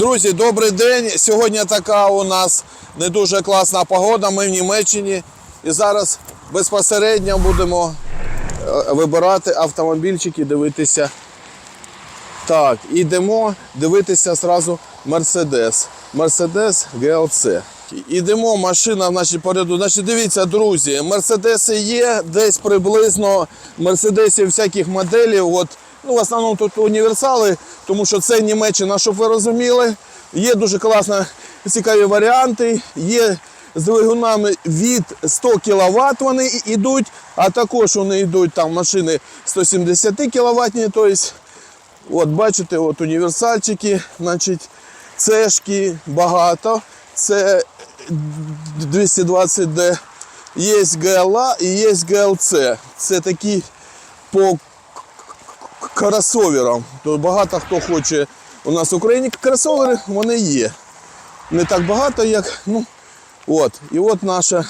Друзі, добрий день. Сьогодні така у нас не дуже класна погода. Ми в Німеччині і зараз безпосередньо будемо е, вибирати автомобільчики, дивитися. Так, ідемо дивитися зразу Mercedes. Mercedes GLC. Ідемо, машина значить, поряду. Значить, дивіться, друзі, Мерседеси є десь приблизно Мерседесів всяких моделів. От, ну, в основному тут універсали, тому що це Німеччина, щоб ви розуміли. Є дуже класно цікаві варіанти. Є з двигунами від 100 кВт вони йдуть, а також вони йдуть там машини 170 кВт. Тобто, От бачите, от універсальчики, значить, цешки багато. Це 220D. Є ГЛА і є ГЛЦ. Це такі по кросоверам. То багато хто хоче у нас в Україні кросовери, вони є. Не так багато, як. Ну, от. І от наша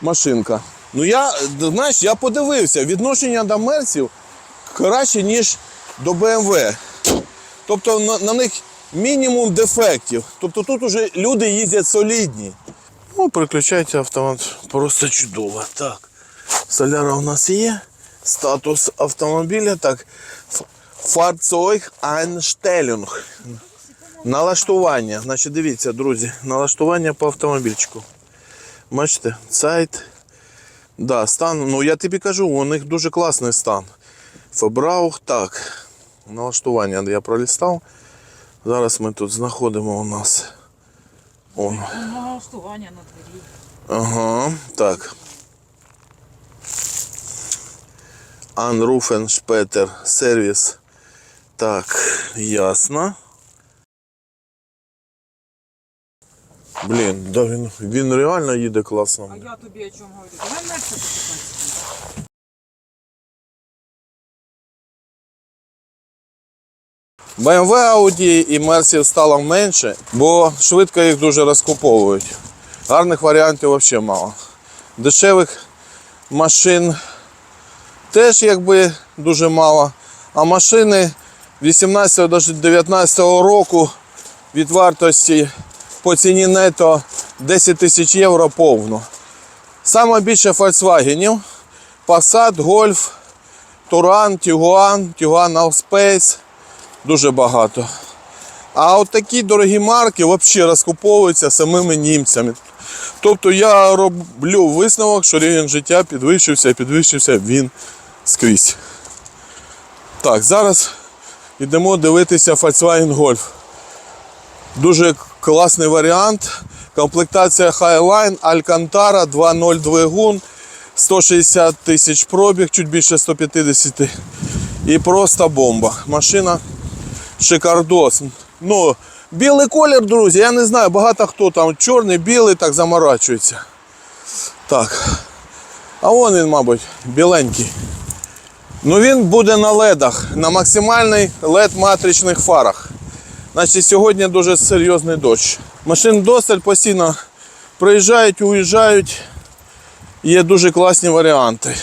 машинка. Ну я, знаєш, я подивився, відношення до мерсів краще, ніж до BMW. Тобто на, на них мінімум дефектів. Тобто тут уже люди їздять солідні. Ну, переключайте автомат просто чудово. Так. Соляра у нас є. Статус автомобіля. Так. Ф- Fahrzeug Einstellung. Налаштування. Значить, дивіться, друзі, налаштування по автомобільчику. Бачите, сайт. Да, стан, ну я тобі кажу, у них дуже класний стан. Фебраух, так. Налаштування я пролістав. Зараз ми тут знаходимо у нас. Налаштування на двері. Ага, так. Анруфен Шпетер сервіс. Так, ясно. Блін, да він, він реально їде класно. А я тобі о чому говорю? Давай мерся покупати. BMW, Audi і Mercedes стало менше, бо швидко їх дуже розкуповують. Гарних варіантів взагалі мало. Дешевих машин теж якби дуже мало. А машини 18 до 19 року від вартості по ціні нето 10 тисяч євро повно. Саме більше Volkswagen, Passat, Golf, Туран, Tiguan, Tiguan Allspace дуже багато. А от такі дорогі марки взагалі розкуповуються самими німцями. Тобто я роблю висновок, що рівень життя підвищився, і підвищився він скрізь. Так, зараз йдемо дивитися Volkswagen Golf. Дуже класний варіант. Комплектація Highline, Alcantara 2.0 двигун, 160 тисяч пробіг, чуть більше 150. І просто бомба. Машина шикардос. Ну, білий колір, друзі, я не знаю, багато хто там чорний, білий так заморачується. Так. А вон він, мабуть, біленький. Ну він буде на ледах, на максимальний лед матричних фарах. Значить, сьогодні дуже серйозний дощ. Машин досить постійно приїжджають, уїжджають. Є дуже класні варіанти.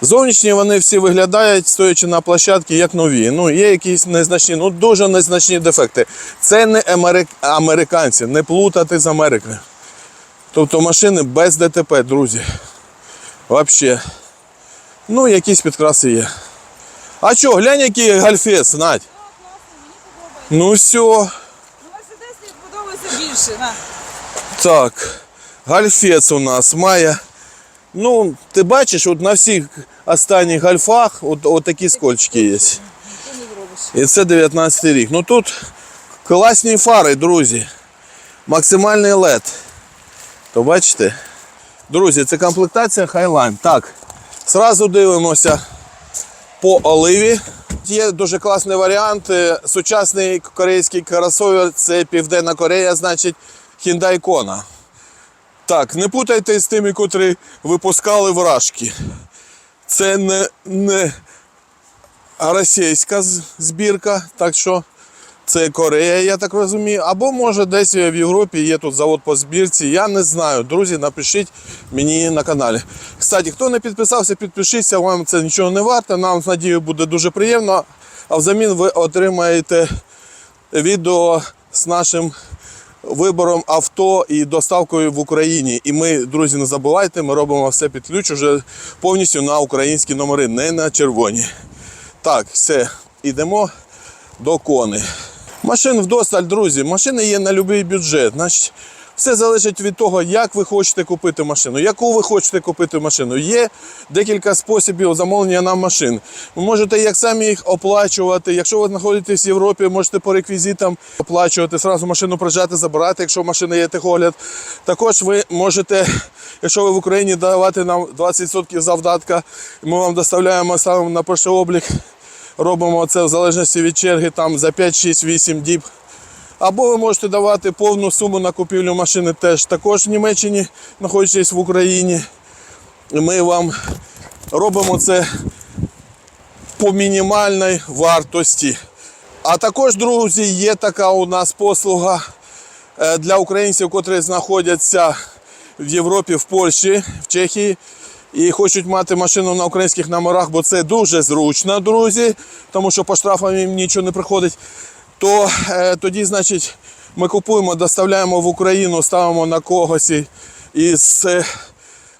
Зовнішні вони всі виглядають, стоячи на площадці, як нові. Ну, є якісь незначні, ну дуже незначні дефекти. Це не америк... американці, не плутати з Америкою. Тобто машини без ДТП, друзі. Взагалі. Ну, якісь підкраси є. А що, глянь, який гальфець, Надь. Ну все. Мерседес подобається більше. На. Так, гальфець у нас має. Ну, ти бачиш, от на всіх останніх гальфах от, от такі скольчики є. І це 19 рік. Ну тут класні фари, друзі. Максимальний LED. То бачите? Друзі, це комплектація Highline. Так, зразу дивимося по оливі. Є дуже класний варіант. Сучасний корейський кросовер це Південна Корея, значить Hyundai Kona. Так, не путайте з тими, котрі випускали вражки. Це не, не російська збірка, так що це Корея, я так розумію. Або може десь в Європі є тут завод по збірці. Я не знаю. Друзі, напишіть мені на каналі. Кстати, хто не підписався, підпишіться, вам це нічого не варто. Нам з надією буде дуже приємно. А взамін ви отримаєте відео з нашим вибором авто і доставкою в Україні. І ми, друзі, не забувайте, ми робимо все під ключ уже повністю на українські номери, не на червоні. Так, все, йдемо до кони. Машин вдосталь, друзі. Машини є на будь-який бюджет. Значить, все залежить від того, як ви хочете купити машину, яку ви хочете купити машину. Є декілька способів замовлення нам машин. Ви можете як самі їх оплачувати. Якщо ви знаходитесь в Європі, можете по реквізитам оплачувати, зразу машину приїжджати, забирати, якщо машина є техогляд. Також ви можете, якщо ви в Україні давати нам 20% завдатка, ми вам доставляємо ставимо на перший облік. Робимо це в залежності від черги там за 5, 6, 8 діб. Або ви можете давати повну суму на купівлю машини теж також в Німеччині, знаходячись в Україні. Ми вам робимо це по мінімальній вартості. А також, друзі, є така у нас послуга е, для українців, котрі знаходяться в Європі, в Польщі, в Чехії і хочуть мати машину на українських номерах, бо це дуже зручно, друзі, тому що по штрафам їм нічого не приходить. То е, тоді, значить, ми купуємо, доставляємо в Україну, ставимо на когось із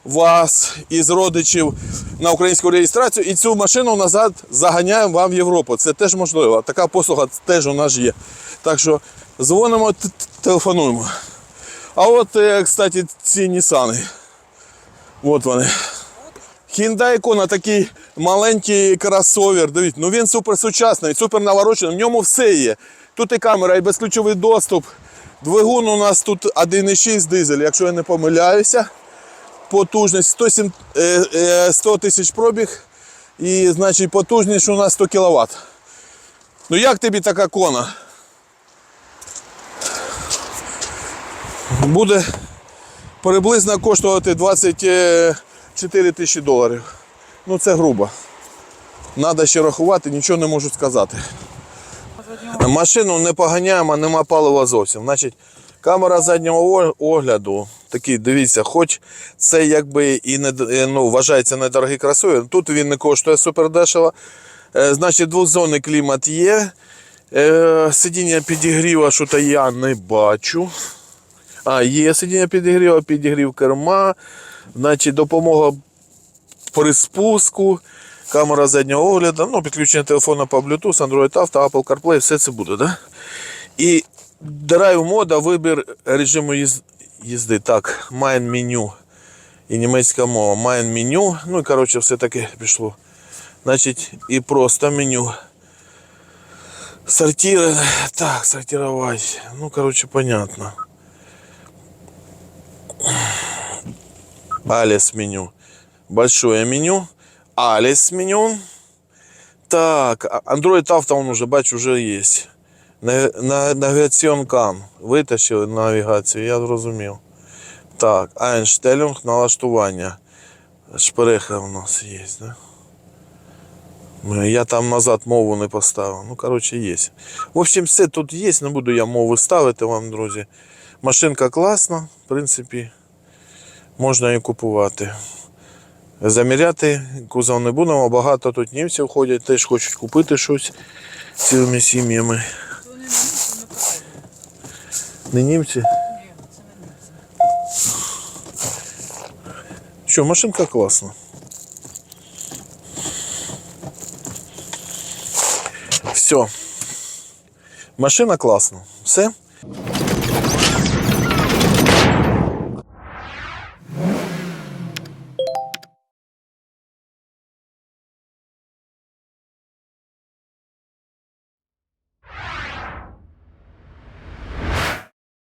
вас, із родичів на українську реєстрацію, і цю машину назад заганяємо вам в Європу. Це теж можливо. Така послуга теж у нас є. Так що дзвонимо, телефонуємо. А от, е, кстати, ці Нісани. От вони. Hyundai Kona такий маленький кросовер. Дивіться, ну він супер сучасний, супер наворочений. В ньому все є. Тут і камера, і безключовий доступ. Двигун у нас тут 1,6 дизель, якщо я не помиляюся. Потужність 107, е, е, 100 тисяч пробіг. І значить потужність у нас 100 кВт. Ну як тобі така кона? Буде приблизно коштувати 24 тисячі доларів. Ну це грубо. Надо ще рахувати, нічого не можу сказати. Машину не поганяємо, нема палива зовсім. Значить, камера заднього огляду. Такий, дивіться, хоч це якби і не е, ну, вважається недорогий красивий, тут він не коштує супер дешево. Е, значить, двозонний клімат є. Е, сидіння підігріва, що то я не бачу. А, є сидіння підігріва, підігрів керма, значить, допомога при спуску, камера заднього огляду, ну, підключення телефона по Bluetooth, Android Auto, Apple CarPlay, все це буде, да? І драйв мода, вибір режиму їз- їзди. Так, майн меню і німецька мова. Майн меню. Ну і коротше, все таки пішло. Значить, і просто меню. Сортир. Так, сортировать. Ну, короче, понятно. Алис меню. Большое меню. Алис меню. Так, а- Android Auto он уже, бачу, уже есть. На, на, навігаціон кам. Витащили навігацію, я зрозумів. Так, Einstellung, налаштування. Шпереха у нас є, да? Ну, Я там назад мову не поставив. Ну, коротше, є. В общем, все тут є, не буду я мови ставити вам, друзі. Машинка класна, в принципі, можна і купувати. Заміряти кузов не будемо, багато тут німців ходять, теж хочуть купити щось цілими сім'ями. Не німці. Що, машинка класна. Все. Машина класна. Все.